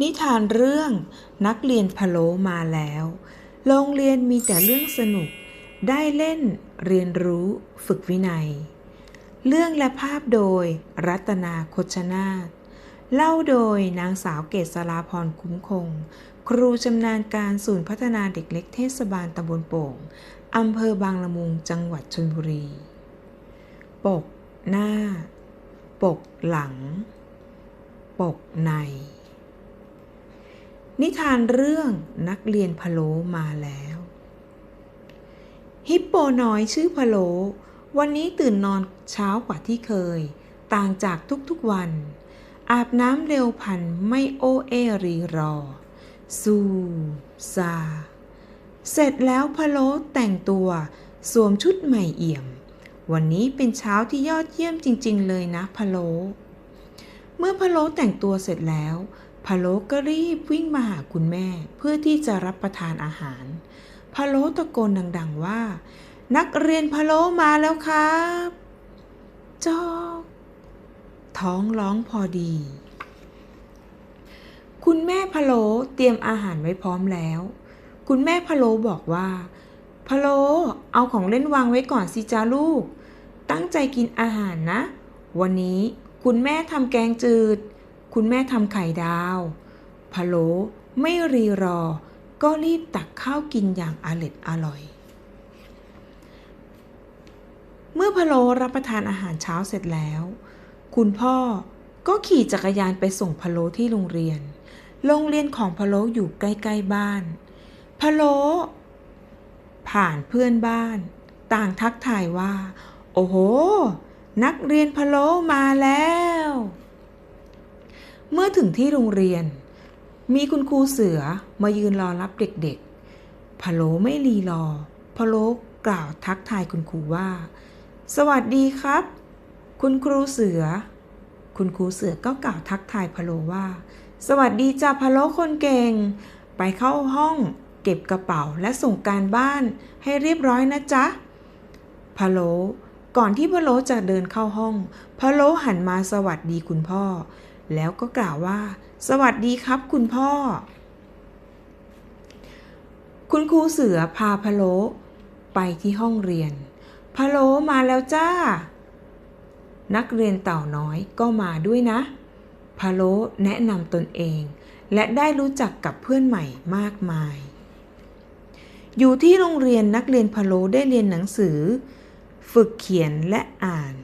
นิทานเรื่องนักเรียนพะโลมาแล้ว โรงเรียนมีแต่เรื่องสนุก ได้เล่นเรียนรู้ฝึกวินัย เรื่องและภาพโดยรัตนาคชนาธเล่าโดยนางสาวเกษราพรคุ้มคง ครูชำนาญการศูนย์พัฒนาเด็กเล็กเทศบาลตำบลโป่งอำเภอบางละมุงจังหวัดชลบุรี ปกหน้า ปกหลัง ปกใน นิทานเรื่องนักเรียนพะโลมาแล้ว ฮิปโปน้อยชื่อพะโล วันนี้ตื่นนอนเช้ากว่าที่เคย ต่างจากทุกๆวัน อาบน้ำเร็วพันไม่โอเอรีรอ สูซา เสร็จแล้วพะโลแต่งตัวสวมชุดใหม่เอี่ยม วันนี้เป็นเช้าที่ยอดเยี่ยมจริง ๆ เลยนะพะโล เมื่อพะโลแต่งตัวเสร็จแล้ว พะโล้ก็รีบวิ่งมาหาคุณแม่เพื่อที่จะรับประทานอาหาร พะโล้ตะโกนดัง ๆว่า นักเรียนพะโล้มาแล้วครับจอกท้องร้องพอดี คุณแม่พะโล้เตรียมอาหารไว้พร้อมแล้ว คุณแม่พะโล้บอกว่าพะโล้เอาของเล่นวางไว้ก่อนสิจ้าลูก ตั้งใจกินอาหารนะ วันนี้คุณแม่ทำแกงจืด คุณแม่ทำไข่ดาวพะโล้ไม่รีรอ ก็รีบตักข้าวกินอย่างอร็ดอร่อย เมื่อพะโล้รับประทานอาหารเช้าเสร็จแล้ว คุณพ่อก็ขี่จักรยานไปส่งพะโล้ที่โรงเรียน โรงเรียนของพะโล้อยู่ใกล้ ๆ บ้าน พะโล้ผ่านเพื่อนบ้าน ต่างทักทายว่า โอ้โห นักเรียนพะโล้มาแล้ว เมื่อถึงที่โรงเรียน มีคุณครูเสือมายืนรอรับเด็กๆ พะโลไม่รีรอ พะโลกล่าวทักทายคุณครูว่า สวัสดีครับ คุณครูเสือ คุณครูเสือก็กล่าวทักทายพะโลว่า สวัสดีจ้าพะโลคนเก่ง ไปเข้าห้องเก็บกระเป๋าและส่งการบ้านให้เรียบร้อยนะจ๊ะ พะโลก่อนที่พะโลจะเดินเข้าห้อง พะโลหันมาสวัสดีคุณพ่อ แล้วก็กล่าวว่า สวัสดีครับคุณพ่อ คุณครูเสือพาพะโลไปที่ห้องเรียน พะโลมาแล้วจ้า นักเรียนเต่าน้อยก็มาด้วยนะ พะโลแนะนำตนเอง และได้รู้จักกับเพื่อนใหม่มากมาย อยู่ที่โรงเรียนนักเรียนพะโลได้เรียนหนังสือ ฝึกเขียนและอ่าน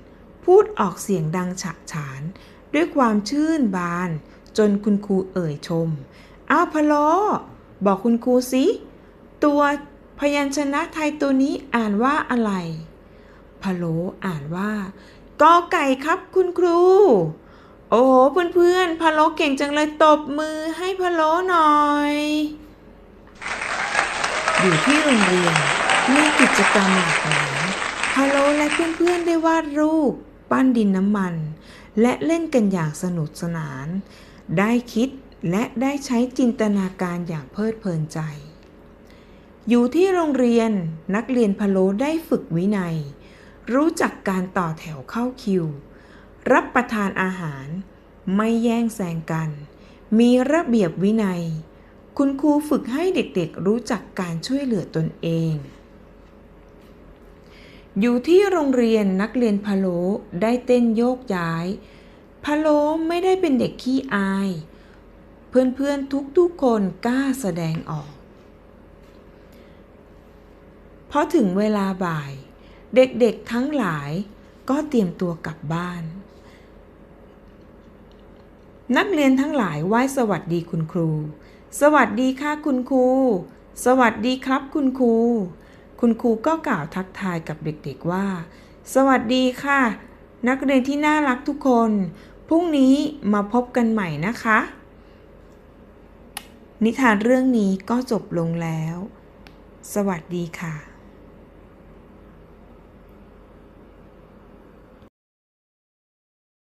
พูดออกเสียงดังฉะฉาน ด้วยความชื่นบาน จนคุณครูเอ่ยชม อ้าวพะโลบอกคุณครูสิตัวพยัญชนะไทยตัวนี้อ่านว่าอะไรพะโลอ่านว่ากอไก่ครับคุณครู โอ้โหเพื่อนๆพะโลเก่งจังเลยตบมือให้พะโลหน่อย อยู่ที่โรงเรียนมีกิจกรรมหลากหลายพะโลและเพื่อนๆได้วาดรูป ปั้นดินน้ำมัน และเล่นกันอย่างสนุกสนาน ได้คิดและได้ใช้จินตนาการอย่างเพลิดเพลินใจ อยู่ที่โรงเรียนนักเรียนพะโลได้ฝึกวินัย รู้จักการต่อแถวเข้าคิว รับประทานอาหาร ไม่แย่งแซงกัน มีระเบียบวินัย คุณครูฝึกให้เด็กๆรู้จักการช่วยเหลือตนเอง อยู่ที่โรงเรียนนักเรียนพะโล้ได้เต้นโยกย้าย พะโล้ไม่ได้เป็นเด็กขี้อาย เพื่อนๆทุกๆคนกล้าแสดงออก พอถึงเวลาบ่าย เด็กๆทั้งหลายก็เตรียมตัวกลับบ้าน นักเรียนทั้งหลายไหว้สวัสดีคุณครู สวัสดีค่ะคุณครู สวัสดีครับคุณครู คุณครูก็กล่าวทักทายกับเด็กๆว่า สวัสดีค่ะ นักเรียนที่น่ารักทุกคน พรุ่งนี้มาพบกันใหม่นะคะ นิทานเรื่องนี้ก็จบลงแล้ว สวัสดีค่ะ